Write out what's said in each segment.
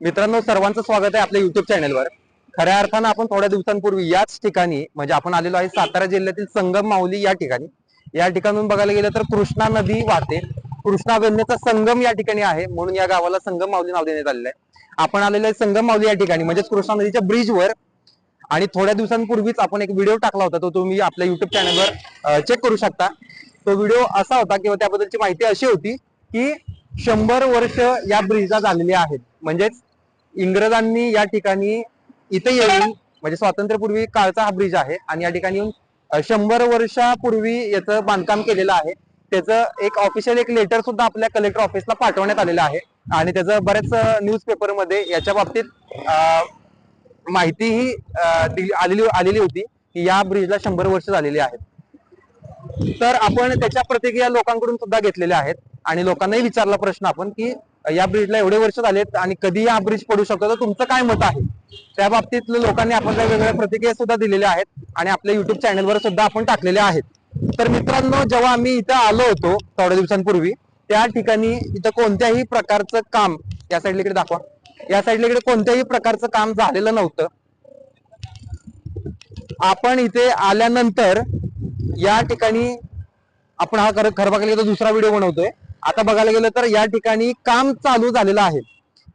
मित्रांनो सर्वांचं स्वागत आहे आपल्या युट्यूब चॅनलवर खऱ्या अर्थानं आपण थोड्या दिवसांपूर्वी याच ठिकाणी म्हणजे आपण आलेलो आहे सातारा जिल्ह्यातील संगम माऊली या ठिकाणी. या ठिकाणून बघायला गेलं तर कृष्णा नदी वाहते. कृष्णा गंगेचा संगम या ठिकाणी आहे म्हणून या गावाला संगम माऊली नाव देण्यात आलेलं आहे. आपण आलेलो आहे संगम माऊली या ठिकाणी म्हणजेच कृष्णा नदीच्या ब्रिजवर आणि थोड्या दिवसांपूर्वीच आपण एक व्हिडिओ टाकला होता तो तुम्ही आपल्या युट्यूब चॅनलवर चेक करू शकता. तो व्हिडिओ असा होता किंवा त्याबद्दलची माहिती अशी होती की शंभर वर्ष या ब्रिजला झालेली आहेत. म्हणजेच इंग्रजांनी या ठिकाणी इथे येऊन म्हणजे स्वातंत्र्यपूर्वी काळचा हा ब्रिज आहे आणि या ठिकाणी येऊन शंभर वर्षापूर्वी याचं बांधकाम केलेलं आहे. त्याचं एक ऑफिशियल एक लेटर सुद्धा आपल्या कलेक्टर ऑफिसला पाठवण्यात आलेलं आहे. आणि त्याचं बऱ्याच न्यूजपेपरमध्ये याच्या बाबतीत माहितीही आलेली आलेली होती की या ब्रिजला शंभर वर्ष झालेली आहेत. तर आपण त्याच्या प्रतिक्रिया लोकांकडून सुद्धा घेतलेल्या आहेत. आणि लोकांनाही विचारला प्रश्न आपण की या ब्रिजला एवढे वर्ष झालेत आणि कधी हा ब्रिज पडू शकतो. तर तुमचं काय मत आहे? त्या बाबतीत लोकांनी आपण वेगवेगळ्या प्रतिक्रिया सुद्धा दिलेल्या आहेत आणि आपल्या युट्यूब चॅनलवर सुद्धा आपण टाकलेल्या आहेत. तर मित्रांनो जेव्हा आम्ही इथं आलो होतो थोड्या दिवसांपूर्वी त्या ठिकाणी इथं कोणत्याही प्रकारचं काम या साईडला इकडे दाखवा. या साईडला इकडे कोणत्याही प्रकारचं काम झालेलं नव्हतं. आपण इथे आल्यानंतर या ठिकाणी आपण हा खरं खरं बघायला दुसरा व्हिडिओ बनवतोय. आता बघायला गेलं तर या ठिकाणी काम चालू झालेलं आहे.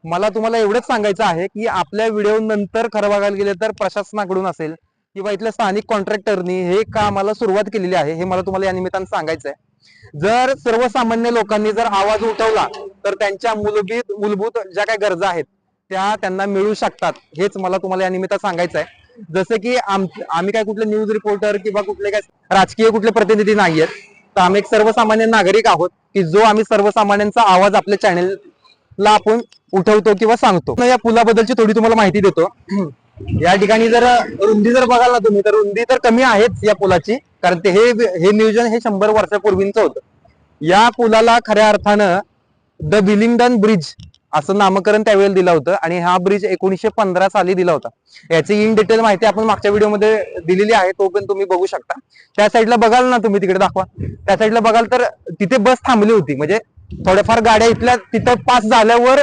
मला तुम्हाला एवढंच सांगायचं आहे की आपल्या व्हिडिओ नंतर खरं बघायला गेलं तर प्रशासनाकडून असेल किंवा इथल्या स्थानिक कॉन्ट्रॅक्टरनी हे कामाला सुरुवात केलेली आहे हे मला तुम्हाला या निमित्तानं सांगायचं आहे. जर सर्वसामान्य लोकांनी जर आवाज उठवला तर त्यांच्या मूलभूत मूलभूत ज्या काही गरजा आहेत त्या त्यांना मिळू शकतात. हेच मला तुम्हाला या निमित्तानं सांगायचं आहे. जसं की आम्ही काय कुठले न्यूज रिपोर्टर किंवा कुठले काय राजकीय कुठले प्रतिनिधी नाहीयेत तर आम्ही एक सर्वसामान्य नागरिक आहोत की जो आम्ही सर्वसामान्यांचा आवाज आपल्या चॅनेलला आपण उठवतो किंवा सांगतो. या पुलाबद्दलची थोडी तुम्हाला माहिती देतो. या ठिकाणी जर रुंदी जर बघाल ना तुम्ही तर रुंदी तर कमी आहेच या पुलाची कारण ते हे हे नियोजन हे शंभर वर्षापूर्वींचं होतं. या पुलाला खऱ्या अर्थानं द विलिंगडन ब्रिज असं नामकरण त्यावेळेला दिलं होतं आणि हा ब्रिज एकोणीसशे पंधरा साली दिला होता. याची इन डिटेल माहिती आपण मागच्या व्हिडिओमध्ये दिलेली आहे तो पण तुम्ही बघू शकता. त्या साईडला बघाल ना तुम्ही तिकडे दाखवा. त्या साईडला बघाल तर तिथे बस थांबली होती. म्हणजे थोड्याफार गाड्या इथल्या तिथं पास झाल्यावर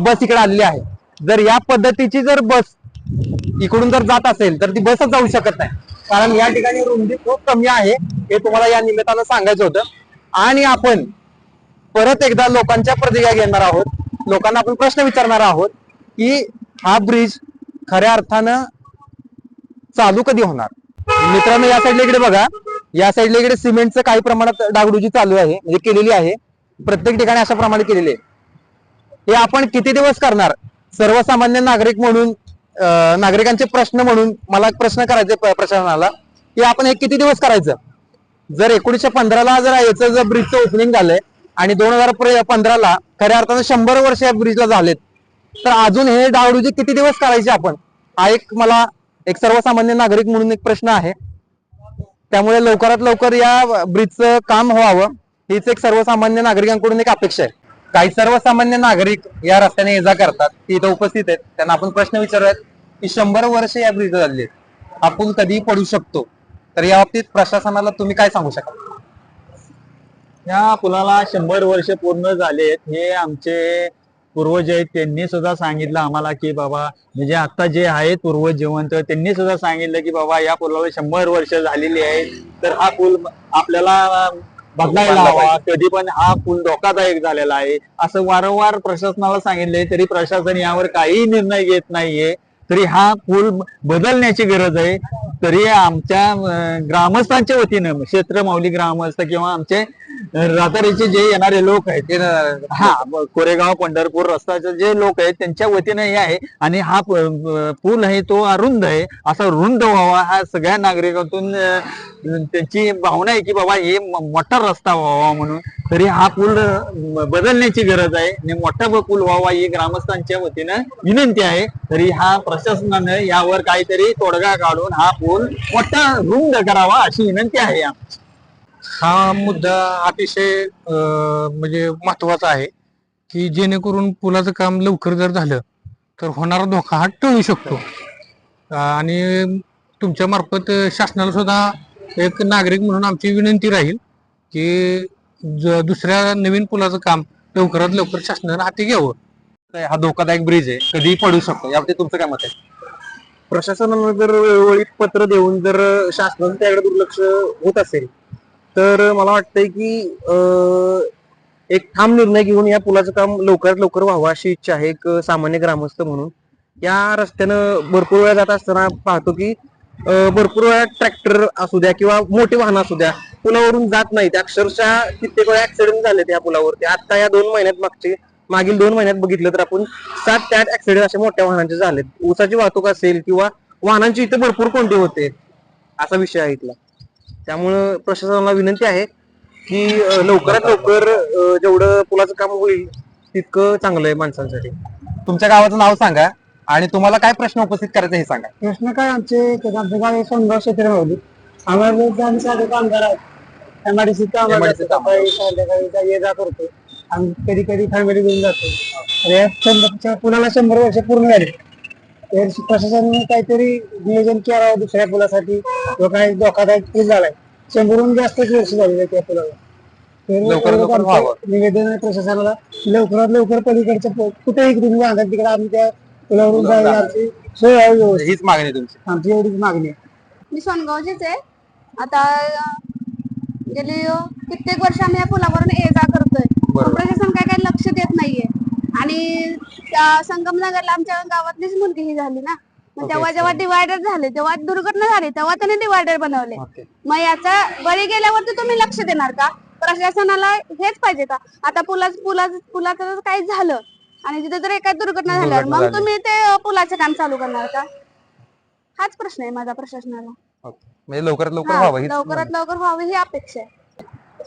बस इकडे आलेली आहे. जर या पद्धतीची जर बस इकडून जर जात असेल तर ती बसच जाऊ शकत नाही. कारण या ठिकाणी रुंदी खूप कमी आहे हे तुम्हाला या निमित्तानं सांगायचं होतं. आणि आपण परत एकदा लोकांच्या प्रतिक्रिया घेणार आहोत. लोकांना आपण प्रश्न विचारणार आहोत की हा ब्रिज खऱ्या अर्थानं चालू कधी होणार? मित्रांनो या साईडला इकडे बघा. या साईडला इकडे सिमेंटचं काही प्रमाणात डागडुजी चालू आहे म्हणजे केलेली आहे. प्रत्येक ठिकाणी अशा प्रमाणे केलेली आहे. हे आपण किती दिवस करणार? सर्वसामान्य नागरिक म्हणून नागरिकांचे प्रश्न म्हणून मला एक प्रश्न करायचे प्रशासनाला की आपण हे किती दिवस करायचं? जर एकोणीसशे पंधराला जर याचं जर ब्रिजचं ओपनिंग झालंय आणि दोन हजार पंधराला खऱ्या अर्थानं शंभर वर्ष या ब्रिजला झालेत. तर अजून हे डावडूजी किती दिवस करायचे आपण? हा एक मला एक सर्वसामान्य नागरिक म्हणून एक प्रश्न आहे. त्यामुळे लवकरात लवकर या ब्रिजचं काम व्हावं हीच एक सर्वसामान्य नागरिकांकडून एक अपेक्षा आहे. काही सर्वसामान्य नागरिक या रस्त्याने ये जा करतात ती इथं उपस्थित आहेत. त्यांना आपण प्रश्न विचारूयात की शंभर वर्ष या ब्रिज झाली आपण कधीही पडू शकतो. तर या बाबतीत प्रशासनाला तुम्ही काय सांगू शकाल? या पुलाला शंभर वर्ष पूर्ण झालेत हे आमचे पूर्वज आहेत त्यांनी सुद्धा सांगितलं आम्हाला की बाबा म्हणजे आता जे आहेत पूर्वज जिवंत त्यांनी सुद्धा सांगितलं की बाबा या पुलाला शंभर वर्ष झालेली आहेत. तर हा पूल आपल्याला बदलायला हवा. कधी पण हा पूल धोकादायक झालेला आहे. असं वारंवार प्रशासनाला सांगितलंय तरी प्रशासन यावर काही निर्णय घेत नाहीये. तरी हा पूल बदलण्याची गरज आहे. तरी आमच्या ग्रामस्थांच्या वतीनं क्षेत्र माऊली ग्रामस्थ किंवा आमचे रातारीचे जे येणारे लोक आहेत ते हा कोरेगाव पंढरपूर रस्त्याचे जे लोक आहेत त्यांच्या वतीनं हे आहे. आणि हा पूल आहे तो अरुंद आहे. असा रुंद व्हावा हा सगळ्या नागरिकातून त्यांची भावना आहे की बाबा हे मोठा रस्ता व्हावा म्हणून. तरी हा पूल बदलण्याची गरज आहे. आणि मोठा पूल व्हावा ही ग्रामस्थांच्या वतीनं विनंती आहे. तरी हा प्रशासनानं यावर काहीतरी तोडगा काढून हा पूल मोठा रुंद करावा अशी विनंती आहे आमची. हा मुद्दा अतिशय म्हणजे महत्त्वाचा आहे की जेणेकरून पुलाचं काम लवकर जर झालं तर होणारा धोका हा टळू शकतो. आणि तुमच्या मार्फत शासनाला सुद्धा एक नागरिक म्हणून आमची विनंती राहील की दुसऱ्या नवीन पुलाचं काम लवकरात लवकर शासनानं हाती घ्यावं. हा धोकादायक ब्रिज आहे कधीही पडू शकतो. याबाबतीत तुमचं काय मत आहे? प्रशासनानं जर वेळोवेळी पत्र देऊन जर शासनाचं त्याकडे दुर्लक्ष होत असेल तर मला वाटतंय की एक ठाम निर्णय घेऊन या पुलाचं काम लवकरात लवकर व्हावं अशी इच्छा आहे एक सामान्य ग्रामस्थ म्हणून. या रस्त्यानं भरपूर वेळा जात असताना पाहतो की भरपूर वेळा ट्रॅक्टर असू द्या किंवा मोठी वाहनं असू द्या पुलावरून जात नाहीत. अक्षरशः कित्येक वेळा ऍक्सिडेंट झाले त्या पुलावरती. आता या दोन महिन्यात मागचे मागील दोन महिन्यात बघितलं तर आपण सात ते आठ ऍक्सिडेंट अशा मोठ्या वाहनांचे झालेत. ऊसाची वाहतूक असेल किंवा वाहनांची इथे भरपूर कोंडी होते असा विषय आहे इथला. त्यामुळं प्रशासनाला विनंती आहे की लवकरात लवकर जेवढं पुलाचं काम होईल तितकं चांगलं आहे माणसांसाठी. तुमच्या गावाचं नाव सांगा आणि तुम्हाला काय प्रश्न उपस्थित करायचे हे सांगा. प्रश्न काय आमचे गाव हे सोनगाव क्षेत्र होती आम्हाला आम्ही साधे कामगार आहोत संध्याकाळी जा- ये जा करतो आम्ही कधी कधी फॅमिली घेऊन जातो. या शंभरच्या पुलाला शंभर वर्ष पूर्ण झाली. तर प्रशासनाने काहीतरी नियोजन करावं दुसऱ्या पुलासाठी. किंवा काही धोकादायक पूल झालाय. शंभरहून जास्तच वर्ष झालेली त्या पुलाला. तर आमचं व्हावं. निवेदन आहे प्रशासनाला. लवकरात लवकर पलीकडच्या पु- कुठेही तुम्ही बांधा तिकडे आम्ही त्या पुलावरून जायला आमची सोय आहे व्यवस्थित. हीच मागणी आहे तुमची. आमची एवढीच मागणी आहे. मी सोनगावचीच आहे. आता अं, गेली अं, कित्येक वर्ष आम्ही या पुलावरून ये जा करतोय. प्रशासन काय काय लक्ष देत नाहीये. आणि संगमनगरला आमच्या गावातलीच मुलगी ही झाली ना. मग तेव्हा जेव्हा डिवायडर झाले तेव्हा दुर्घटना झाली तेव्हा त्याने डिवायडर बनवले. मग याचा बळी गेल्यावरती तुम्ही लक्ष देणार का? प्रशासनाला हेच पाहिजे का? आता पुलाच पुलाच पुलाचं काही झालं आणि तिथे जर एखादी दुर्घटना झाल्यावर मग. तुम्ही ते पुलाचं काम चालू करणार का? हाच प्रश्न आहे माझा प्रशासनाला. म्हणजे लवकरात लवकर व्हावं लवकरात लवकर व्हावी ही अपेक्षा आहे.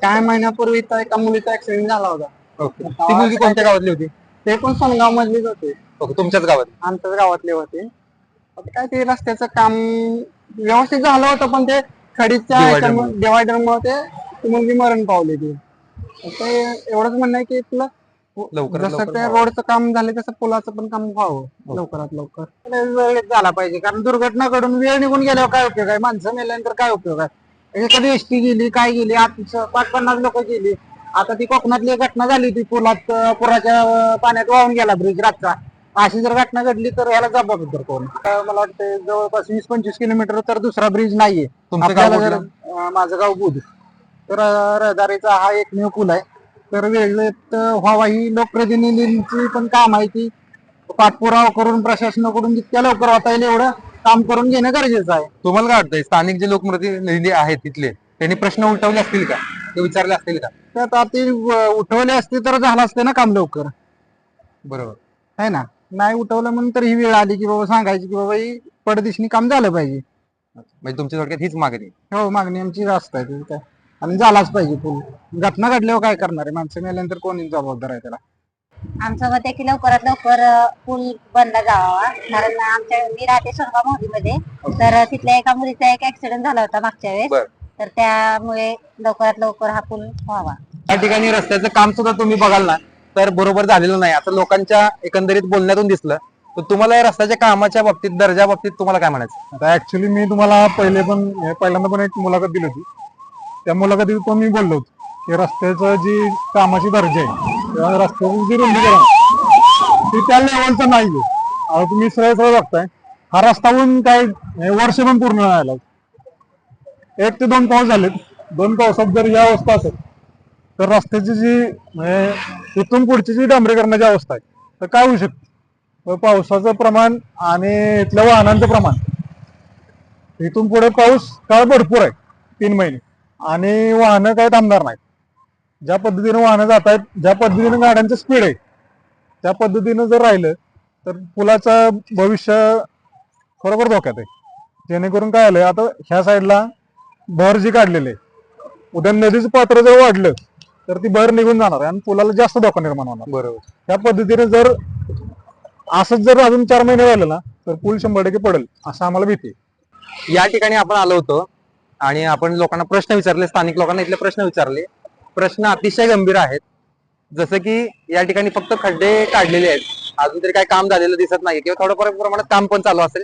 काही महिन्यापूर्वी तर एका मुलीचा ऍक्सिडेंट झाला होता. ओके. ती मुलगी कोणत्या गावातली होती? ते पण सोनगाव मधलीच होते. ओके तुमच्याच गावात? आमच्याच गावातले होते. आता काय ते रस्त्याचं काम व्यवस्थित झालं होतं पण ते खडीच्या Divider मुळे. डिवायडर मुळे ते ती मुलगी मरण पावली ती. हे एवढंच म्हणणं आहे की तुला लवकरात जसं लवकर ते व्हावं. रोडचं काम झालं तसं पुलाचं पण काम व्हावं. लवकरात लवकर. वेळेत झाला पाहिजे कारण दुर्घटना घडून वेळ निघून गेल्यावर काय उपयोग आहे? माणसं मेल्यानंतर काय उपयोग आहे? एखादी एसटी गेली काय गेली आता पाच पन्नास लोक गेली. आता ती कोकणातली एक घटना झाली ती पुलात पुराच्या पाण्यात वाहून गेला ब्रिज रातचा. अशी जर घटना घडली तर ह्याला जबाबदार कोण? मला वाटतं जवळपास वीस पंचवीस किलोमीटर तर दुसरा ब्रिज नाहीये. आपल्याला जर माझं गाव बुध. तर रहदारीचा हा एकमेव पूल आहे. तर वेळेत व्हावा ही लोकप्रतिनिधींची पण काम आहे की पाठपुरावा करून प्रशासनाकडून जितक्या लवकर होता येईल एवढं काम करून घेणं गरजेचं आहे. तुम्हाला काय वाटतंय स्थानिक जे लोकप्रतिनिधी आहेत तिथले त्यांनी प्रश्न उलटवले असतील का? ते विचारले असतील का? त्यात आता ते उठवले असते तर झालं असतं ना काम लवकर. बरोबर. आहे ना? नाही उठवलं म्हणून तर ही वेळ आली की बाबा सांगायची की बाबा ही पडदिशनी काम झालं पाहिजे. म्हणजे तुमच्या थोडक्यात हीच मागणी. हो मागणी आमची जास्त आहे. आणि झालाच पाहिजे पूल घटना घडल्यावर काय करणार आहे? माणसं मेल्यानंतर कोणी जबाबदार आहे त्याला. आमचं मत आहे की लवकरात लवकर पूल बनला जावा. कारण आमच्या मी राहते सोनगाव मोहरीमध्ये तर तिथल्या एका मुलीचा एक ऍक्सिडेंट झाला होता मागच्या वेळेस. तर त्यामुळे लवकरात लवकर हा पूल व्हावा. या ठिकाणी रस्त्याचं काम सुद्धा तुम्ही बघाल ना तर बरोबर झालेलं नाही. असं लोकांच्या एकंदरीत बोलण्यातून दिसलं. तर तुम्हाला या रस्त्याच्या कामाच्या बाबतीत दर्जा बाबतीत तुम्हाला काय म्हणायचं? आता ऍक्च्युली मी तुम्हाला पहिले पण हे पहिल्यांदा पण एक मुलाखत दिली होती. त्या मुलाखतीत पण मी बोललो होतो की रस्त्याचं जी कामाची दर्जा आहे किंवा जी ती त्या लेवलचं नाहीये आता तुम्ही सरळ सरळ बघताय. हा रस्ता काय वर्ष पण पूर्ण राहिला एक ते दोन पाऊस झालेत. दोन पावसात जर या अवस्था असेल तर रस्त्याची जी म्हणजे इथून पुढची जी डांबरीकरणाची अवस्था आहे तर काय होऊ शकते? पावसाचं प्रमाण आणि इथल्या वाहनांचं प्रमाण. इथून पुढे पाऊस काळ भरपूर आहे तीन महिने. आणि वाहनं काय थांबणार नाहीत. ज्या पद्धतीने वाहनं जात आहेत ज्या पद्धतीने गाड्यांचं स्पीड आहे त्या पद्धतीनं जर राहिलं तर पुलाचं भविष्य खरोखर धोक्यात आहे. जेणेकरून काय आलंय आता ह्या साईडला भर जी काढलेली आहे उद्या नदीचं पात्र जर वाढलं तर ती भर निघून जाणार आहे आणि पुलाला जास्त धोका निर्माण होणार. बरोबर. त्या पद्धतीने जर असंच जर अजून चार महिने राहिलं ना तर पूल शंभर टक्के पडेल असं आम्हाला भीती. या ठिकाणी आपण आलो होतो आणि आपण लोकांना प्रश्न विचारले स्थानिक लोकांना इथले प्रश्न विचारले. प्रश्न अतिशय गंभीर आहेत. जसं की या ठिकाणी फक्त खड्डे काढलेले आहेत. अजून तरी काही काम झालेलं दिसत नाही किंवा थोडंफार प्रमाणात काम पण चालू असेल.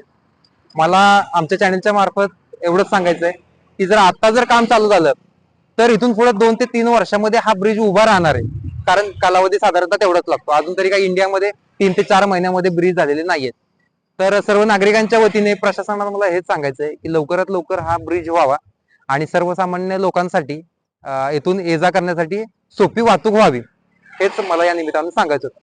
मला आमच्या चॅनलच्या मार्फत एवढंच सांगायचंय की जर आता जर काम चालू झालं तर इथून पुढे दोन ते तीन वर्षामध्ये हा ब्रिज उभा राहणार आहे. कारण कालावधी साधारणतः तेवढाच लागतो. अजून तरी काही इंडियामध्ये तीन ते चार महिन्यामध्ये ब्रिज झालेले नाहीयेत. तर सर्व नागरिकांच्या वतीने प्रशासनाला मला हेच सांगायचं आहे की लवकरात लवकर हा ब्रिज व्हावा आणि सर्वसामान्य लोकांसाठी येथून ये जा करण्यासाठी सोपी वाहतूक व्हावी हेच मला या निमित्तानं सांगायचं होतं.